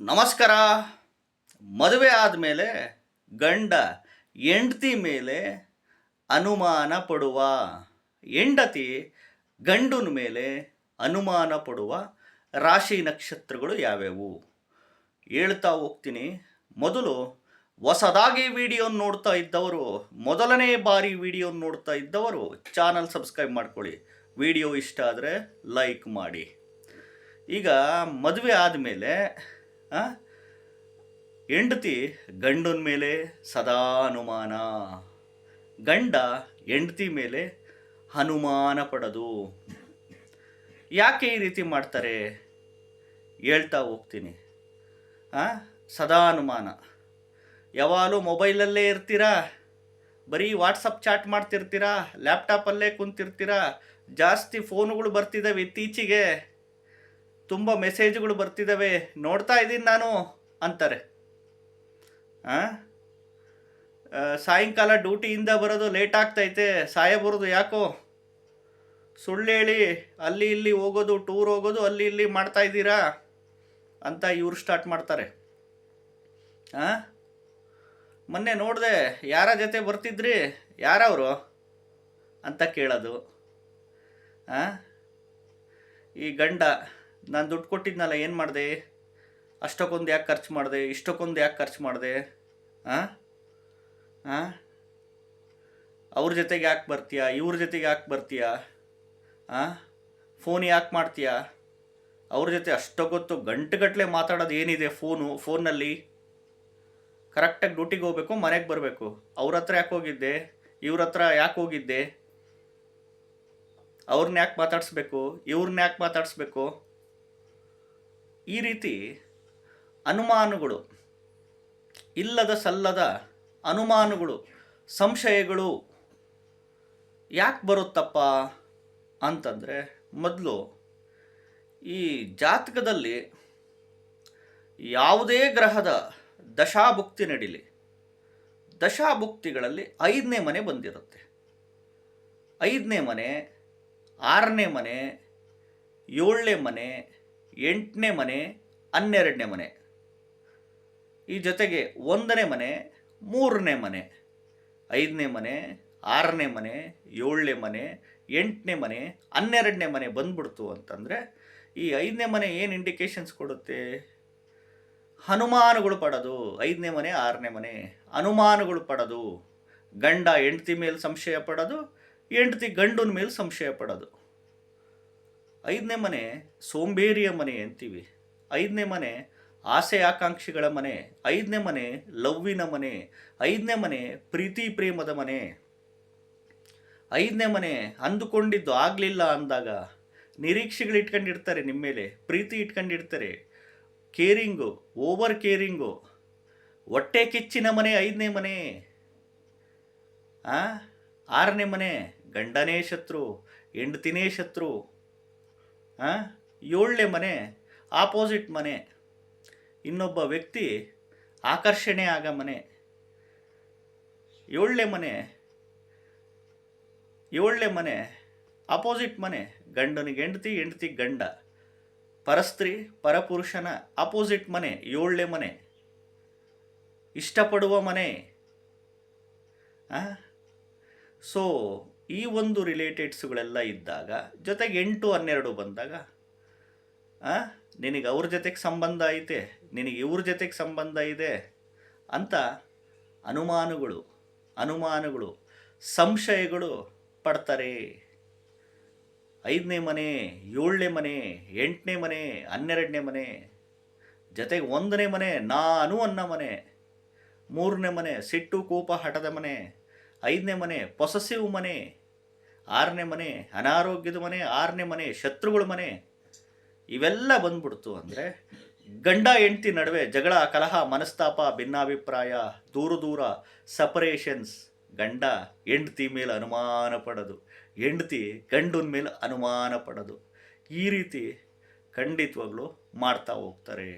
ನಮಸ್ಕಾರ. ಮದುವೆ ಆದಮೇಲೆ ಗಂಡ ಹೆಂಡತಿ ಮೇಲೆ ಅನುಮಾನ ಪಡುವ. ಹೆಂಡತಿ ಗಂಡನ ಮೇಲೆ ಅನುಮಾನ ಪಡುವ ರಾಶಿ ನಕ್ಷತ್ರಗಳು ಯಾವ್ಯಾವು? ಹೇಳ್ತಾ ಹೋಗ್ತೀನಿ. ಮೊದಲು ಹೊಸದಾಗಿ ವಿಡಿಯೋ ನೋಡ್ತಾ ಇದ್ದವರು, ಮೊದಲನೇ ಬಾರಿ ವಿಡಿಯೋ ನೋಡ್ತಾ ಇದ್ದವರು ಚಾನಲ್ ಸಬ್ಸ್ಕ್ರೈಬ್ ಮಾಡ್ಕೊಳ್ಳಿ. ವಿಡಿಯೋ ಇಷ್ಟ ಆದರೆ ಲೈಕ್ ಮಾಡಿ. ಈಗ ಮದುವೆ ಆದಮೇಲೆ ಹೆಂಡತಿ ಗಂಡನ ಮೇಲೆ ಸದಾ ಅನುಮಾನ. ಗಂಡ ಹೆಂಡತಿ ಮೇಲೆ ಅನುಮಾನ ಪಡೋದು. ಯಾಕೆ ಈ ರೀತಿ ಮಾಡ್ತಾರೆ? ಹೇಳ್ತಾ ಹೋಗ್ತೀನಿ? ಸದಾ ಅನುಮಾನ. ಯಾವಾಗಲೂ ಮೊಬೈಲಲ್ಲೇ ಇರ್ತೀರಾ? ಬರೀ ವಾಟ್ಸಪ್ ಚಾಟ್ ಮಾಡ್ತಿರ್ತೀರಾ? ಲ್ಯಾಪ್ಟಾಪಲ್ಲೇ ಕುಂತಿರ್ತೀರಾ? ಜಾಸ್ತಿ ಫೋನುಗಳು ಬರ್ತಿದ್ದಾವೆ ಇತ್ತೀಚೆಗೆ. ತುಂಬ ಮೆಸೇಜ್ಗಳು ಬರ್ತಿದ್ದಾವೆ ನೋಡ್ತಾ ಇದ್ದೀನಿ ನಾನು ಅಂತಾರೆ. ಸಾಯಂಕಾಲ ಡ್ಯೂಟಿಯಿಂದ ಬರೋದು ಲೇಟ್ ಆಗ್ತೈತೆ ಸಾಯ ಯಾಕೋ? ಸುಳ್ಳು ಹೇಳಿ, ಅಲ್ಲಿ ಇಲ್ಲಿ ಹೋಗೋದು, ಟೂರ್ ಹೋಗೋದು, ಅಲ್ಲಿ ಇಲ್ಲಿ ಮಾಡ್ತಾ ಇದ್ದೀರಾ? ಅಂತ ಇವ್ರು ಸ್ಟಾರ್ಟ್ ಮಾಡ್ತಾರೆ. ಹಾಂ ಮೊನ್ನೆ ನೋಡಿದೆ, ಯಾರ ಜೊತೆ ಬರ್ತಿದ್ರಿ? ಯಾರವರು? ಅಂತ ಕೇಳೋದು. ಆ? ಈ ಗಂಡ. ನಾನು ದುಡ್ಡು ಕೊಟ್ಟಿದ್ನಲ್ಲ, ಏನು ಮಾಡಿದೆ? ಅಷ್ಟಕ್ಕೊಂದು ಯಾಕೆ ಖರ್ಚು ಮಾಡಿದೆ? ಇಷ್ಟಕ್ಕೊಂದು ಯಾಕೆ ಖರ್ಚು ಮಾಡಿದೆ? ಹಾಂ ಹಾಂ ಅವ್ರ ಜೊತೆಗೆ ಯಾಕೆ ಬರ್ತೀಯಾ? ಇವ್ರ ಜೊತೆಗೆ ಯಾಕೆ ಬರ್ತೀಯಾ? ಹಾಂ ಫೋನ್ ಯಾಕೆ ಮಾಡ್ತೀಯಾ? ಅವ್ರ ಜೊತೆ ಅಷ್ಟೊತ್ತು ಗಂಟುಗಟ್ಟಲೆ ಮಾತಾಡೋದು ಏನಿದೆ ಫೋನು ಫೋನಲ್ಲಿ ಕರೆಕ್ಟಾಗಿ ಡ್ಯೂಟಿಗೆ ಹೋಗ್ಬೇಕು, ಮನೆಗೆ ಬರಬೇಕು. ಅವ್ರ ಹತ್ರ ಯಾಕೆ ಹೋಗಿದ್ದೆ? ಇವ್ರ ಹತ್ರ ಯಾಕೆ ಹೋಗಿದ್ದೆ? ಅವ್ರನ್ನ ಯಾಕೆ ಮಾತಾಡಿಸ್ಬೇಕು? ಇವ್ರನ್ನ ಯಾಕೆ ಮಾತಾಡಿಸ್ಬೇಕು? ಈ ರೀತಿ ಅನುಮಾನಗಳು, ಇಲ್ಲದ ಸಲ್ಲದ ಅನುಮಾನಗಳು, ಸಂಶಯಗಳು ಯಾಕೆ ಬರುತ್ತಪ್ಪ ಅಂತಂದರೆ ಮೊದಲು ಈ ಜಾತಕದಲ್ಲಿ ಯಾವುದೇ ಗ್ರಹದ ದಶಾಭುಕ್ತಿ ನಡೀಲಿ. ದಶಾಭುಕ್ತಿಗಳಲ್ಲಿ ಐದನೇ ಮನೆ ಬಂದಿರುತ್ತೆ. ಐದನೇ ಮನೆ, ಆರನೇ ಮನೆ, ಏಳನೇ ಮನೆ ಎಂಟನೇ ಮನೆ, ಹನ್ನೆರಡನೇ ಮನೆ. ಈ ಜೊತೆಗೆ ಒಂದನೇ ಮನೆ, ಮೂರನೇ ಮನೆ, ಐದನೇ ಮನೆ, ಆರನೇ ಮನೆ, ಏಳನೇ ಮನೆ, ಎಂಟನೇ ಮನೆ, ಹನ್ನೆರಡನೇ ಮನೆ ಬಂದ್ಬಿಡ್ತು ಅಂತಂದರೆ ಈ ಐದನೇ ಮನೆ ಏನು ಇಂಡಿಕೇಶನ್ಸ್ ಕೊಡುತ್ತೆ? ಹನುಮಾನಗಳು ಪಡೋದು, ಐದನೇ ಮನೆ, ಆರನೇ ಮನೆ. ಅನುಮಾನಗಳು ಪಡೋದು, ಗಂಡ ಹೆಂಡತಿ ಮೇಲೆ ಸಂಶಯ ಪಡೋದು, ಹೆಂಡ್ತಿ ಗಂಡನ ಮೇಲೆ ಸಂಶಯ ಪಡೋದು. ಐದನೇ ಮನೆ ಸೋಂಬೇರಿಯ ಮನೆ ಅಂತೀವಿ. ಐದನೇ ಮನೆ ಆಸೆ ಆಕಾಂಕ್ಷಿಗಳ ಮನೆ. ಐದನೇ ಮನೆ ಲವ್ವಿನ ಮನೆ. ಐದನೇ ಮನೆ ಪ್ರೀತಿ ಪ್ರೇಮದ ಮನೆ. ಐದನೇ ಮನೆ ಅಂದುಕೊಂಡಿದ್ದು ಆಗಲಿಲ್ಲ ಅಂದಾಗ ನಿರೀಕ್ಷೆಗಳು ಇಟ್ಕೊಂಡಿರ್ತಾರೆ ನಿಮ್ಮ ಮೇಲೆ, ಪ್ರೀತಿ ಇಟ್ಕೊಂಡಿರ್ತಾರೆ. Caring, over caring. ಹೊಟ್ಟೆ ಕಿಚ್ಚಿನ ಮನೆ ಐದನೇ ಮನೆ. ಆರನೇ ಮನೆ ಗಂಡನೇ ಶತ್ರು, ಹೆಂಡತಿನೇ ಶತ್ರು. ಏಳನೇ ಮನೆ ಆಪೋಸಿಟ್ ಮನೆ. ಇನ್ನೊಬ್ಬ ವ್ಯಕ್ತಿ ಆಕರ್ಷಣೆ ಆಗ ಮನೆ. ಏಳನೇ ಮನೆ ಏಳನೇ ಮನೆ ಅಪೋಸಿಟ್ ಮನೆ. ಗಂಡನಿಗೆ ಹೆಂಡತಿ ಹೆಂಡತಿ ಗಂಡ. ಪರಸ್ತ್ರೀ, ಪರಪುರುಷನ ಅಪೋಸಿಟ್ ಮನೆ, ಏಳನೇ ಮನೆ. ಇಷ್ಟಪಡುವ ಮನೆ. ಸೊ ಈ ಒಂದು ರಿಲೇಟೆಡ್ಸ್ಗಳೆಲ್ಲ ಇದ್ದಾಗ, ಜೊತೆಗೆ ಎಂಟು, ಹನ್ನೆರಡು ಬಂದಾಗ ನಿನಗೆ ಅವ್ರ ಜೊತೆಗೆ ಸಂಬಂಧ ಐತೆ, ನಿನಗೆ ಇವ್ರ ಜೊತೆಗೆ ಸಂಬಂಧ ಇದೆ ಅಂತ ಅನುಮಾನಗಳು ಅನುಮಾನಗಳು, ಸಂಶಯಗಳು ಪಡ್ತಾರೆ. ಐದನೇ ಮನೆ, ಏಳನೇ ಮನೆ, ಎಂಟನೇ ಮನೆ, ಹನ್ನೆರಡನೇ ಮನೆ, ಜೊತೆಗೆ ಒಂದನೇ ಮನೆ, ನಾನು ಅನ್ನೋ ಮನೆ, ಮೂರನೇ ಮನೆ, ಸಿಟ್ಟು, ಕೋಪ, ಹಠದ ಮನೆ ಐದನೇ ಮನೆ, ಪೊಸಸಿವ್ ಮನೆ, ಆರನೇ ಮನೆ, ಅನಾರೋಗ್ಯದ ಮನೆ, ಆರನೇ ಮನೆ, ಶತ್ರುಗಳ ಮನೆ, ಇವೆಲ್ಲ ಬಂದ್ಬಿಡ್ತು ಅಂದರೆ ಗಂಡ ಹೆಂಡತಿ ನಡುವೆ ಜಗಳ, ಕಲಹ, ಮನಸ್ತಾಪ, ಭಿನ್ನಾಭಿಪ್ರಾಯ, ದೂರ ದೂರ ಸಪರೇಷನ್ಸ್ ಗಂಡ ಹೆಂಡತಿ ಮೇಲೆ ಅನುಮಾನ ಪಡೋದು, ಹೆಂಡತಿ ಗಂಡನ ಮೇಲೆ ಅನುಮಾನ ಪಡೋದು, ಈ ರೀತಿ ಖಂಡಿತವಾಗ್ಲೂ ಮಾಡ್ತಾ ಹೋಗ್ತಾರೆ.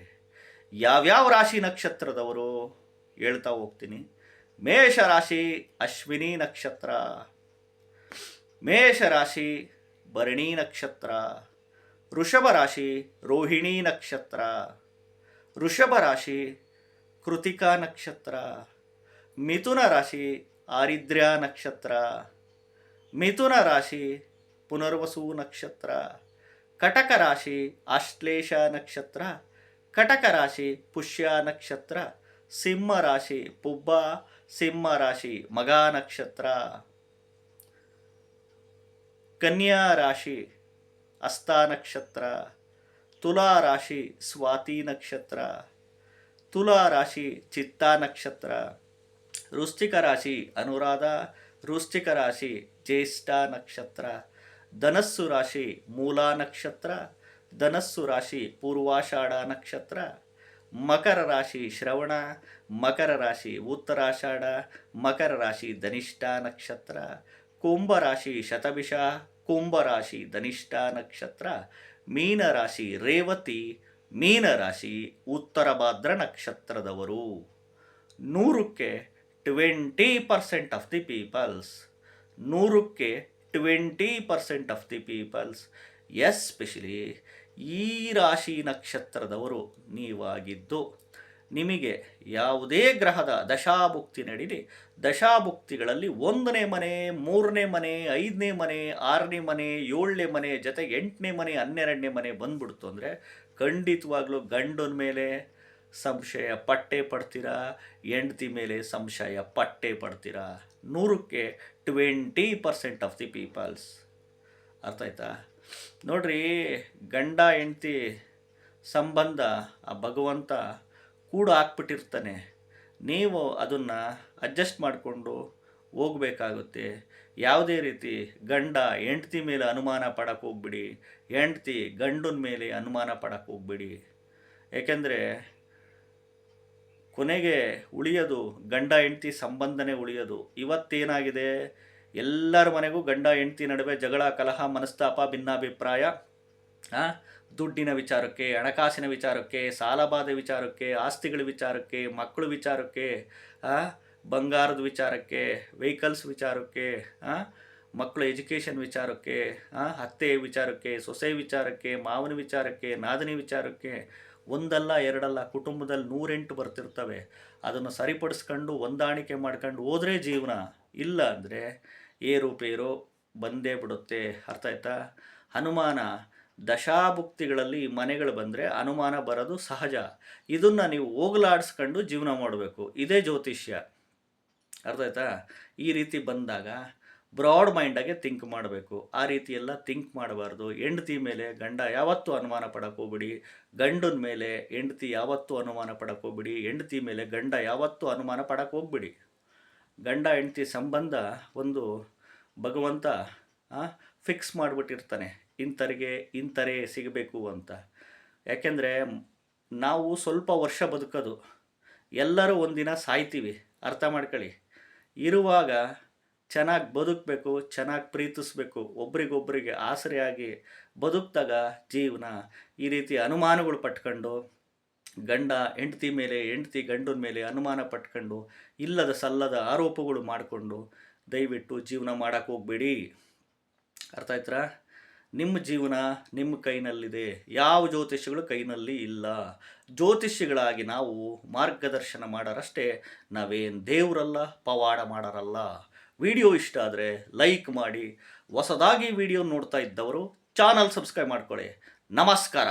ಯಾವ್ಯಾವ ರಾಶಿ ನಕ್ಷತ್ರದವರು ಹೇಳ್ತಾ ಹೋಗ್ತೀನಿ. ಮೇಷ ರಾಶಿ ಅಶ್ವಿನಿ ನಕ್ಷತ್ರ. ಮೇಷ ರಾಶಿ ಭರಣಿ ನಕ್ಷತ್ರ. ವೃಷಭ ರಾಶಿ ರೋಹಿಣಿ ನಕ್ಷತ್ರ. ವೃಷಭ ರಾಶಿ ಕೃತಿಕಾ ನಕ್ಷತ್ರ. ಮಿಥುನ ರಾಶಿ ಆರಿದ್ರ್ಯ ನಕ್ಷತ್ರ. ಮಿಥುನ ರಾಶಿ ಪುನರ್ವಸು ನಕ್ಷತ್ರ. ಕಟಕ ರಾಶಿ ಆಶ್ಲೇಷ ನಕ್ಷತ್ರ. ಕಟಕ ರಾಶಿ ಪುಷ್ಯ ನಕ್ಷತ್ರ. ಸಿಂಹ ರಾಶಿ ಪುಬ್ಬ. ಸಿಂಹ ರಾಶಿ ಮಗ ನಕ್ಷತ್ರ, ಕನ್ಯಾ ರಾಶಿ ಹಸ್ತ ನಕ್ಷತ್ರ, ತುಲಾ ರಾಶಿ, ಸ್ವಾತಿ ನಕ್ಷತ್ರ, ತುಲಾ ರಾಶಿ, ಚಿತ್ತಾ ನಕ್ಷತ್ರ, ವೃಶ್ಚಿಕ ರಾಶಿ, ಅನುರಾಧ, ವೃಶ್ಚಿಕ ರಾಶಿ, ಜ್ಯೇಷ್ಠ ನಕ್ಷತ್ರ, ಧನಸ್ಸು ರಾಶಿ, ಮೂಲ ನಕ್ಷತ್ರ, ಧನಸ್ಸು ರಾಶಿ, ಪೂರ್ವಾಷಾಢ ನಕ್ಷತ್ರ ಮಕರ ರಾಶಿ ಶ್ರವಣ, ಮಕರ ರಾಶಿ ಉತ್ತರಾಷಾಢ, ಮಕರ ರಾಶಿ ಧನಿಷ್ಠ ನಕ್ಷತ್ರ, ಕುಂಭ ರಾಶಿ ಶತಭಿಷ, ಕುಂಭ ರಾಶಿ ಧನಿಷ್ಠ ನಕ್ಷತ್ರ, ಮೀನ ರಾಶಿ ರೇವತಿ, ಮೀನ ರಾಶಿ ಉತ್ತರ ಭಾದ್ರ ನಕ್ಷತ್ರದವರು. ನೂರಕ್ಕೆ twenty percent of the peoples. ನೂರಕ್ಕೆ twenty percent of the peoples, especially ಈ ರಾಶಿ ನಕ್ಷತ್ರದವರು ನೀವಾಗಿದ್ದು, ನಿಮಗೆ ಯಾವುದೇ ಗ್ರಹದ ದಶಾಭುಕ್ತಿ ನಡೀಲಿ. ದಶಾಭುಕ್ತಿಗಳಲ್ಲಿ ಒಂದನೇ ಮನೆ, ಮೂರನೇ ಮನೆ, ಐದನೇ ಮನೆ, ಆರನೇ ಮನೆ, ಏಳನೇ ಮನೆ ಜೊತೆಗೆ ಎಂಟನೇ ಮನೆ, ಹನ್ನೆರಡನೇ ಮನೆ ಬಂದ್ಬಿಡ್ತು ಅಂದರೆ ಖಂಡಿತವಾಗ್ಲೂ ಗಂಡನ ಮೇಲೆ ಸಂಶಯ ಪಟ್ಟೆ ಪಡ್ತೀರಾ? ಹೆಂಡತಿ ಮೇಲೆ ಸಂಶಯ ಪಟ್ಟೆ ಪಡ್ತೀರಾ? ನೂರಕ್ಕೆ twenty percent of the peoples. ಅರ್ಥ ಆಯ್ತಾ? ನೋಡ್ರಿ, ಗಂಡ ಹೆಂಡ್ತಿ ಸಂಬಂಧ ಆ ಭಗವಂತ ಕೂಡು ಹಾಕ್ಬಿಟ್ಟಿರ್ತಾನೆ. ನೀವು ಅದನ್ನು ಅಡ್ಜಸ್ಟ್ ಮಾಡಿಕೊಂಡು ಹೋಗಬೇಕಾಗುತ್ತೆ. ಯಾವುದೇ ರೀತಿ ಗಂಡ ಹೆಂಡ್ತಿ ಮೇಲೆ ಅನುಮಾನ ಪಡಕ್ಕೆ ಹೋಗ್ಬಿಡಿ, ಹೆಂಡ್ತಿ ಗಂಡನ ಮೇಲೆ ಅನುಮಾನ ಪಡಕ್ಕೆ ಹೋಗ್ಬಿಡಿ. ಏಕೆಂದರೆ ಕೊನೆಗೆ ಉಳಿಯೋದು ಗಂಡ ಹೆಂಡ್ತಿ ಸಂಬಂಧನೇ ಉಳಿಯೋದು. ಇವತ್ತೇನಾಗಿದೆ? ಎಲ್ಲರ ಮನೆಗೂ ಗಂಡ, ಹೆಂಡತಿ ನಡುವೆ ಜಗಳ, ಕಲಹ, ಮನಸ್ತಾಪ, ಭಿನ್ನಾಭಿಪ್ರಾಯ ದುಡ್ಡಿನ ವಿಚಾರಕ್ಕೆ, ಹಣಕಾಸಿನ ವಿಚಾರಕ್ಕೆ ಸಾಲಬಾಧೆ ವಿಚಾರಕ್ಕೆ, ಆಸ್ತಿಗಳ ವಿಚಾರಕ್ಕೆ, ಮಕ್ಕಳ ವಿಚಾರಕ್ಕೆ ಬಂಗಾರದ ವಿಚಾರಕ್ಕೆ ವೆಹಿಕಲ್ಸ್ ವಿಚಾರಕ್ಕೆ ಮಕ್ಕಳು ಎಜುಕೇಷನ್ ವಿಚಾರಕ್ಕೆ ಅತ್ತೆ ವಿಚಾರಕ್ಕೆ, ಸೊಸೆ ವಿಚಾರಕ್ಕೆ, ಮಾವನ ವಿಚಾರಕ್ಕೆ, ನಾದಿನಿ ವಿಚಾರಕ್ಕೆ, ಒಂದಲ್ಲ, ಎರಡಲ್ಲ, ಕುಟುಂಬದಲ್ಲಿ ನೂರೆಂಟು ಬರ್ತಿರ್ತವೆ. ಅದನ್ನು ಸರಿಪಡಿಸ್ಕೊಂಡು, ಹೊಂದಾಣಿಕೆ ಮಾಡ್ಕೊಂಡು ಹೋದರೆ ಜೀವನ ಇಲ್ಲ ಅಂದರೆ ಏರುಪೇರು ಬಂದೇ ಬಿಡುತ್ತೆ. ಅರ್ಥ ಆಯ್ತಾ? ಹನುಮಾನ ದಶಾಭುಕ್ತಿಗಳಲ್ಲಿ ಮನೆಗಳು ಬಂದರೆ ಅನುಮಾನ ಬರೋದು ಸಹಜ. ಇದನ್ನು ನೀವು ಹೋಗಲಾಡಿಸ್ಕೊಂಡು ಜೀವನ ಮಾಡಬೇಕು. ಇದೇ ಜ್ಯೋತಿಷ್ಯ. ಅರ್ಥ ಆಯ್ತಾ? ಈ ರೀತಿ ಬಂದಾಗ ಬ್ರಾಡ್ ಮೈಂಡಾಗೆ ಥಿಂಕ್ ಮಾಡಬೇಕು. ಆ ರೀತಿ ಎಲ್ಲ ಥಿಂಕ್ ಮಾಡಬಾರ್ದು. ಹೆಂಡತಿ ಮೇಲೆ ಗಂಡ ಯಾವತ್ತೂ ಅನುಮಾನ ಪಡಕ್ಕೆ ಹೋಗ್ಬಿಡಿ. ಗಂಡನ ಮೇಲೆ ಹೆಂಡತಿ ಯಾವತ್ತೂ ಅನುಮಾನ ಪಡಕ್ಕೆ ಹೋಗ್ಬಿಡಿ. ಹೆಂಡತಿ ಮೇಲೆ ಗಂಡ ಯಾವತ್ತೂ ಅನುಮಾನ ಪಡಕ್ಕೆ ಹೋಗ್ಬಿಡಿ. ಗಂಡ ಹೆಂಡತಿ ಸಂಬಂಧ ಒಂದು ಭಗವಂತ ಫಿಕ್ಸ್ ಮಾಡಿಬಿಟ್ಟಿರ್ತಾನೆ. ಇಂಥರಿಗೆ ಇಂಥರೇ ಸಿಗಬೇಕು ಅಂತ. ಯಾಕೆಂದರೆ ನಾವು ಸ್ವಲ್ಪ ವರ್ಷ ಬದುಕೋದು. ಎಲ್ಲರೂ ಒಂದಿನ ಸಾಯ್ತೀವಿ. ಅರ್ಥ ಮಾಡ್ಕೊಳ್ಳಿ. ಇರುವಾಗ ಚೆನ್ನಾಗಿ ಬದುಕಬೇಕು, ಚೆನ್ನಾಗಿ ಪ್ರೀತಿಸ್ಬೇಕು. ಒಬ್ರಿಗೊಬ್ರಿಗೆ ಆಸರೆಯಾಗಿ ಬದುಕ್ದಾಗ ಜೀವನ ಈ ರೀತಿ ಅನುಮಾನಗಳು ಪಟ್ಕೊಂಡು ಗಂಡ ಹೆಂಡ್ತಿ ಮೇಲೆ, ಹೆಂಡ್ತಿ ಗಂಡನ ಮೇಲೆ ಅನುಮಾನ ಪಟ್ಕೊಂಡು ಇಲ್ಲದ ಸಲ್ಲದ ಆರೋಪಗಳು ಮಾಡಿಕೊಂಡು ದಯವಿಟ್ಟು ಜೀವನ ಮಾಡೋಕ್ಕೆ ಹೋಗ್ಬೇಡಿ. ಅರ್ಥ ಆಯ್ತಾ ನಿಮ್ಮ ಜೀವನ ನಿಮ್ಮ ಕೈನಲ್ಲಿದೆ. ಯಾವ ಜ್ಯೋತಿಷ್ಯಗಳು ಕೈನಲ್ಲಿ ಇಲ್ಲ. ಜ್ಯೋತಿಷಿಗಳಾಗಿ ನಾವು ಮಾರ್ಗದರ್ಶನ ಮಾಡೋರಷ್ಟೇ ನಾವೇನು ದೇವರಲ್ಲ, ಪವಾಡ ಮಾಡೋರಲ್ಲ. ವಿಡಿಯೋ ಇಷ್ಟ ಆದರೆ ಲೈಕ್ ಮಾಡಿ. ಹೊಸದಾಗಿ ವಿಡಿಯೋ ನೋಡ್ತಾ ಇದ್ದವರು ಚಾನಲ್ ಸಬ್ಸ್ಕ್ರೈಬ್ ಮಾಡ್ಕೊಳ್ಳಿ. ನಮಸ್ಕಾರ.